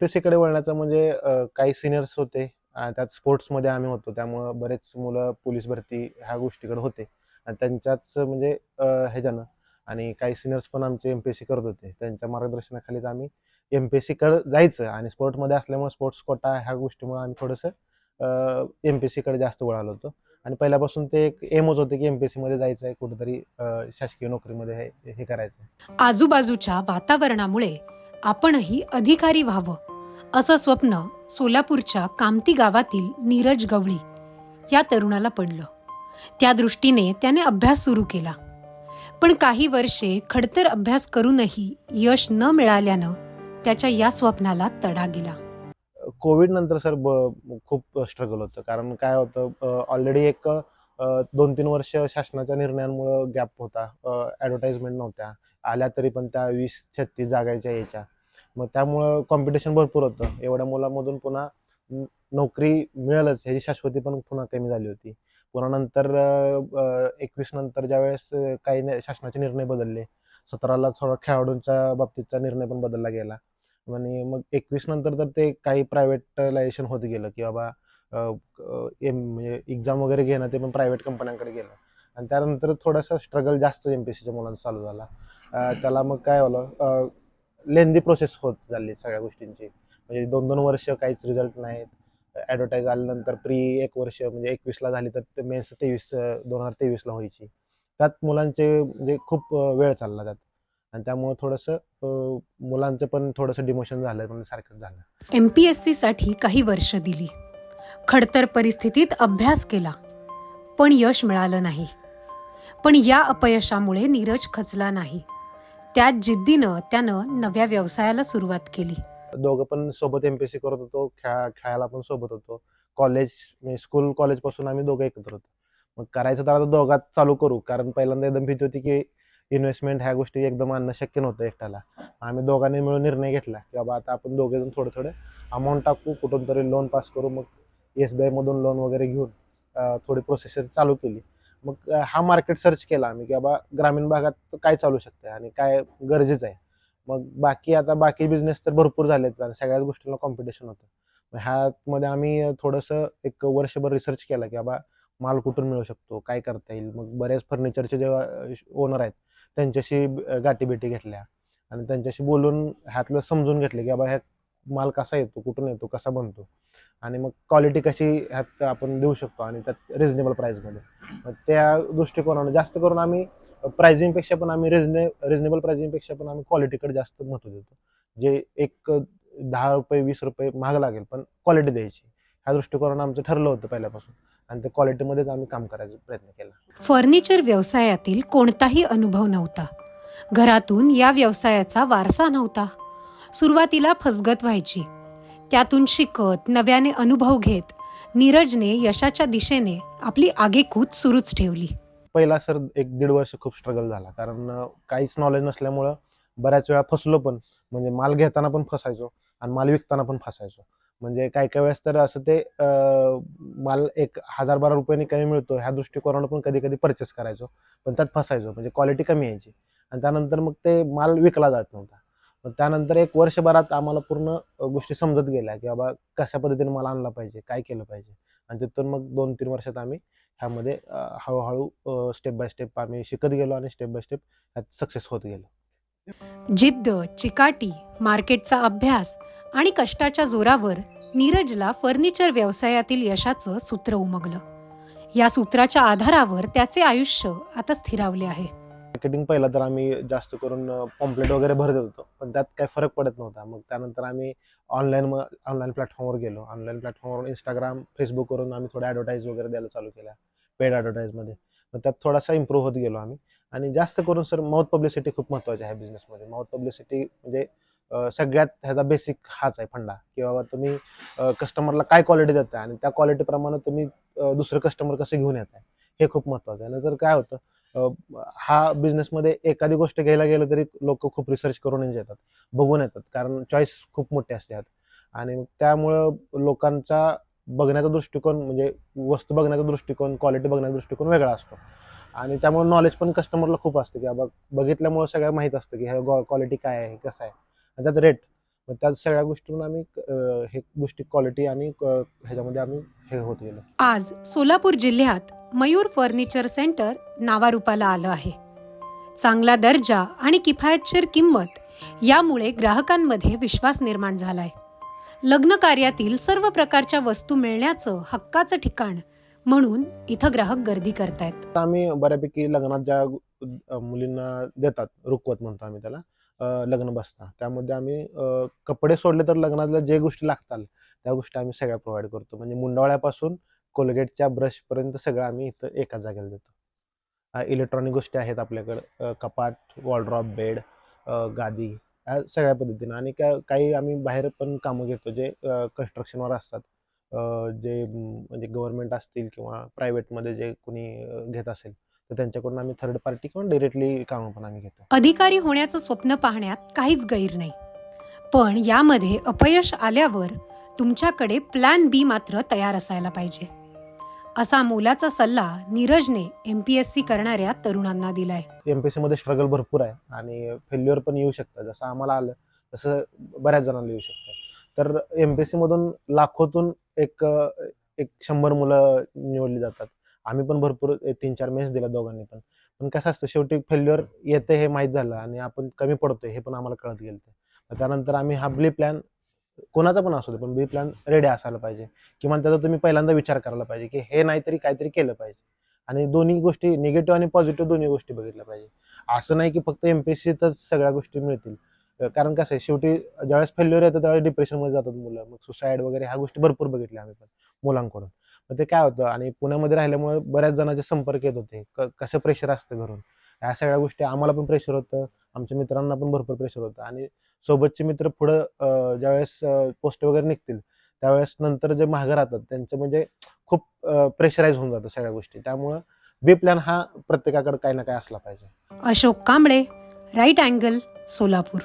MPSC कडे वळण्याचं म्हणजे काही सिनियर्स होते त्यात स्पोर्ट्समध्ये आम्ही होतो. त्यामुळं बरेच मुलं पोलीस भरती ह्या गोष्टीकडे होते. आणि त्यांच्याच म्हणजे ह्याच्यानं आणि काही सिनियर्स पण आमचे एमपीएससी करत होते. त्यांच्या मार्गदर्शनाखालीच आम्ही एमपीएससी कडे जायचं. आणि स्पोर्टमध्ये असल्यामुळे स्पोर्ट्स कोटा ह्या गोष्टीमुळे आम्ही थोडंसं एमपीएससी कडे जास्त वळालो होतो. आणि पहिल्यापासून ते एक एमच होते की एमपीएससी मध्ये जायचं आहे कुठेतरी शासकीय नोकरीमध्ये हे करायचं आजूबाजूच्या वातावरणामुळे आपणही अधिकारी व्हावं असं स्वप्न सोलापूरच्या कामती गावातील नीरज गवळी या तरुणाला पडलं. त्या दृष्टीने त्याने अभ्यास सुरू केला. पण काही वर्षे खडतर अभ्यास करूनही यश न मिळाल्यानं त्याच्या या स्वप्नाला तडा गेला. कोविड नंतर सर ब खूप स्ट्रगल होतं. कारण काय होतं ऑलरेडी एक दोन तीन वर्ष शासनाच्या निर्णयांमुळं गॅप होता. ॲडव्हर्टाईजमेंट नव्हत्या. आल्या तरी पण त्या वीस छत्तीस जागायच्या याच्या मग त्यामुळं कॉम्पिटिशन भरपूर होतं. एवढ्या मुलामधून पुन्हा नोकरी मिळेलच. ह्याची शाश्वती पण पुन्हा कमी झाली होती. पुन्हा नंतर एकवीस नंतर ज्यावेळेस काही शासनाचे निर्णय बदलले सतराला थोडा खेळाडूंच्या बाबतीतचा निर्णय पण बदलला गेला. आणि मग एकवीस नंतर तर ते काही प्रायव्हेटलायझेशन होत गेलं की बाबा एम म्हणजे एक्झाम वगैरे घेणं ते पण प्रायव्हेट कंपन्यांकडे गेलं. आणि त्यानंतर थोडासा स्ट्रगल जास्त एम पी सीच्या मुलांचा चालू झाला. त्याला मग काय झालं लेंदी प्रोसेस होत झाली सगळ्या गोष्टींची. म्हणजे दोन दोन वर्ष काहीच रिझल्ट नाहीत. ॲडव्हर्टाईज आल्यानंतर प्री एक वर्ष म्हणजे एकवीसला झाली तर मेन्स तेवीस दोन हजार तेवीसला व्हायची. त्यात मुलांचे म्हणजे खूप वेळ चालला त्यात. आणि त्यामुळे थोडंसं मुलांचं पण थोडंसं डिमोशन झालं म्हणजे सारखं झालं. एम पी एस सीसाठी काही वर्ष दिली. खडतर परिस्थितीत अभ्यास केला पण यश मिळालं नाही. पण या अपयशामुळे नीरज खचला नाही. त्याच जिद्दीनं त्यानं नव्या व्यवसायाला सुरुवात केली. दोघं पण सोबत एम पी सी करत होतो खेळा खेळायला पण सोबत होतो. कॉलेज स्कूल कॉलेजपासून आम्ही दोघं एकत्र होतो. मग करायचं तर आता दोघात चालू करू. कारण पहिल्यांदा एकदम भीती होती की इन्व्हेस्टमेंट ह्या गोष्टी एकदम आणणं शक्य नव्हतं एकट्याला. आम्ही दोघांनी मिळून निर्णय घेतला की बाबा आता आपण दोघे जण थोडे थोडे अमाऊंट टाकू कुठून तरी लोन पास करू. मग एस बी आयमधून लोन वगैरे घेऊन थोडी प्रोसेस चालू केली. मग हा मार्केट सर्च केला आम्ही की बाबा ग्रामीण भागात काय चालू शकते आणि काय गरजेचं आहे. मग बाकी आता बाकी बिझनेस तर भरपूर झालेत. आणि सगळ्याच गोष्टींना कॉम्पिटिशन होतं. मग ह्यामध्ये आम्ही थोडंसं एक वर्षभर रिसर्च केला की बाबा माल कुठून मिळू शकतो? काय करता येईल? मग बऱ्याच फर्निचरचे जेव्हा ओनर आहेत त्यांच्याशी गाठीभेटी घेतल्या. आणि त्यांच्याशी बोलून ह्यातलं समजून घेतलं की बाबा ह्या माल कसा येतो? कुठून येतो? कसा बनतो? आणि मग क्वालिटी कशी ह्यात आपण देऊ शकतो आणि त्यात रिझनेबल प्राईजमध्ये मग त्या दृष्टिकोनानं जास्त करून आम्ही प्राइसिंगपेक्षा पण आम्ही रिजने रिजनेबल प्राइसिंगपेक्षा पण आम्ही क्वालिटीकडे जास्त महत्त्व देतो. जे एक दहा रुपये वीस रुपये महाग लागेल पण क्वालिटी द्यायची. ह्या दृष्टिकोनानं आमचं ठरलं होतं पहिल्यापासून. आणि त्या क्वालिटीमध्येच आम्ही काम करायचा प्रयत्न केला. फर्निचर व्यवसायातील कोणताही अनुभव नव्हता. घरातून या व्यवसायाचा वारसा नव्हता. सुरुवातीला फसगत व्हायची. त्यातून शिकत नव्याने अनुभव घेत नीरजने यशाच्या दिशेने आपली आगेकूच सुरूच ठेवली. पहिला सर एक दीड वर्ष खूप स्ट्रगल झाला. कारण काहीच नॉलेज नसल्यामुळं बऱ्याच वेळा फसलो पण. म्हणजे माल घेताना पण फसायचो आणि माल विकताना पण फसायचो. म्हणजे काही काही वेळेस तर असं ते माल एक हजार बारा रुपयांनी कमी मिळतो ह्या दृष्टिकोनानं पण कधी कधी परचेस करायचो. पण त्यात फसायचो. म्हणजे क्वालिटी कमी यायची. आणि त्यानंतर मग ते माल विकला जात नव्हता. मग त्यानंतर एक वर्षभरात आम्हाला पूर्ण गोष्टी समजत गेल्या की बाबा कशा पद्धतीने मला आणला पाहिजे काय केलं पाहिजे. आणि तिथून मग दोन तीन वर्षात आम्ही ह्यामध्ये हळूहळू स्टेप बाय स्टेप आम्ही शिकत गेलो आणि स्टेप बाय स्टेप ह्यात सक्सेस होत गेलो. जिद्द चिकाटी मार्केटचा अभ्यास आणि कष्टाच्या जोरावर नीरजला फर्निचर व्यवसायातील यशाचं सूत्र उमगलं. या सूत्राच्या आधारावर त्याचे आयुष्य आता स्थिरावले आहे. मार्केटिंग पहिलं तर आम्ही जास्त करून पॉम्पलेट वगैरे भरत होतो. पण त्यात काही फरक पडत नव्हता. मग त्यानंतर आम्ही ऑनलाईन ऑनलाईन प्लॅटफॉर्मवर गेलो. ऑनलाईन प्लॅटफॉर्मवर इंस्टाग्राम फेसबुकवरून आम्ही थोड्या ॲडव्हर्टाईज वगैरे द्यायला चालू केल्या पेड ॲडव्हर्टाईजमध्ये मग त्यात थोडासा इम्प्रूव्ह होत गेलो आम्ही. आणि जास्त करून सर माउथ पब्लिसिटी खूप महत्त्वाची आहे बिझनेसमध्ये माउथ पब्लिसिटी म्हणजे सगळ्यात ह्याचा बेसिक हाच आहे फंडा. की बाबा तुम्ही कस्टमरला काय क्वालिटी देताय? आणि त्या क्वालिटीप्रमाणे तुम्ही दुसरं कस्टमर कसं घेऊन येत आहे हे खूप महत्त्वाचं आहे. नंतर काय होतं हा बिझनेसमध्ये एखादी गोष्ट घ्यायला गेलं तरी लोक खूप रिसर्च करून येतात बघून येतात. कारण चॉईस खूप मोठी असतात आणि त्यामुळं लोकांचा बघण्याचा दृष्टिकोन म्हणजे वस्तू बघण्याचा दृष्टिकोन क्वालिटी बघण्याचा दृष्टिकोन वेगळा असतो. आणि त्यामुळे नॉलेज पण कस्टमरला खूप असतं की बाबा बघितल्यामुळे सगळ्या माहीत असतं की हे क्वालिटी काय आहे कसं आहे? आणि त्यात रेट मग त्या सगळ्या गोष्टीतून आम्ही हे गोष्टी क्वालिटी आणि ह्याच्यामध्ये आम्ही हे होत गेलो. आज सोलापूर जिल्ह्यात मयूर फर्निचर सेंटर नावारूपाला आलं आहे. चांगला दर्जा आणि किफायतशीर किंमत यामुळे ग्राहकांमध्ये विश्वास निर्माण झालाय. लग्न कार्यातील सर्व प्रकारच्या वस्तू मिळण्याचं हक्काचं ठिकाण म्हणून इथं ग्राहक गर्दी करतायत. आम्ही बऱ्यापैकी लग्नात ज्या मुलींना देतात रुकवत म्हणतो आम्ही त्याला लग्न बसता त्यामध्ये आम्ही कपडे सोडले तर लग्नातल्या जे गोष्टी लागतात त्या गोष्टी आम्ही सगळ्या प्रोव्हाइड करतो. म्हणजे मुंडावळ्यापासून कोलगेटच्या ब्रशपर्यंत सगळं आम्ही इथं एकाच जागेला देतो. इलेक्ट्रॉनिक गोष्टी आहेत आपल्याकडं. कपाट वॉलड्रॉप बेड गादी ह्या सगळ्या पद्धतीनं. आणि का काही आम्ही बाहेर पण कामं घेतो जे कन्स्ट्रक्शनवर असतात. जे म्हणजे गव्हर्नमेंट असतील किंवा प्रायव्हेटमध्ये जे कोणी घेत असेल तर त्यांच्याकडून आम्ही थर्ड पार्टी किंवा डिरेक्टली कामं पण आम्ही घेतो. अधिकारी होण्याचं स्वप्न पाहण्यात काहीच गैर नाही. पण यामध्ये अपयश आल्यावर तुमच्याकडे प्लॅन बी मात्र तयार असायला पाहिजे. असा मोलाचा सल्ला नीरजने एम पी एस सी करणाऱ्या तरुणांना दिलाय. एम पी मध्ये स्ट्रगल भरपूर आहे आणि फेल्युअर पण येऊ शकतं. जसं आम्हाला आलं तसं बऱ्याच जणांना येऊ शकतं. तर एम पी मधून लाखोतून एक एक शंभर मुलं निवडली जातात. आम्ही पण भरपूर तीन चार मेन्स दिला दोघांनी पण. पण कसं असतं शेवटी फेल्युअर येते हे माहीत झालं आणि आपण कमी पडतोय हे पण आम्हाला कळत गेलं त्यानंतर आम्ही हा बी प्लॅन कोणाचा पण असू दे पण बी प्लॅन रेडी असायला पाहिजे. किमान त्याचा तुम्ही पहिल्यांदा विचार करायला पाहिजे की हे नाही तरी काहीतरी केलं पाहिजे. आणि दोन्ही गोष्टी निगेटिव्ह आणि पॉझिटिव्ह दोन्ही गोष्टी बघितल्या पाहिजे. असं नाही की फक्त एम पी एस सीतच सगळ्या गोष्टी मिळतील. कारण कसं आहे शेवटी ज्यावेळेस फेल्युअर येतं त्यावेळेस डिप्रेशनमध्ये जातात मुलं. मग सुसाईड वगैरे ह्या गोष्टी भरपूर बघितल्या आम्ही पण मुलांकडून. मग ते काय होतं आणि पुण्यामध्ये राहिल्यामुळे बऱ्याच जणांचे संपर्क येत होते. क- कसं प्रेशर असतं घरून? ह्या सगळ्या गोष्टी आम्हाला पण प्रेशर होतं आमच्या मित्रांना पण भरपूर प्रेशर होतं आणि सोबतचे मित्र पुढं ज्यावेळेस पोस्ट वगैरे निघतील त्यावेळेस नंतर जे मागं राहतात त्यांचं म्हणजे खूप प्रेशराईज होऊन जातं सगळ्या गोष्टी. त्यामुळं बी प्लॅन हा प्रत्येकाकडे काही ना काही असला पाहिजे. Ashok Kamble right angle Solapur.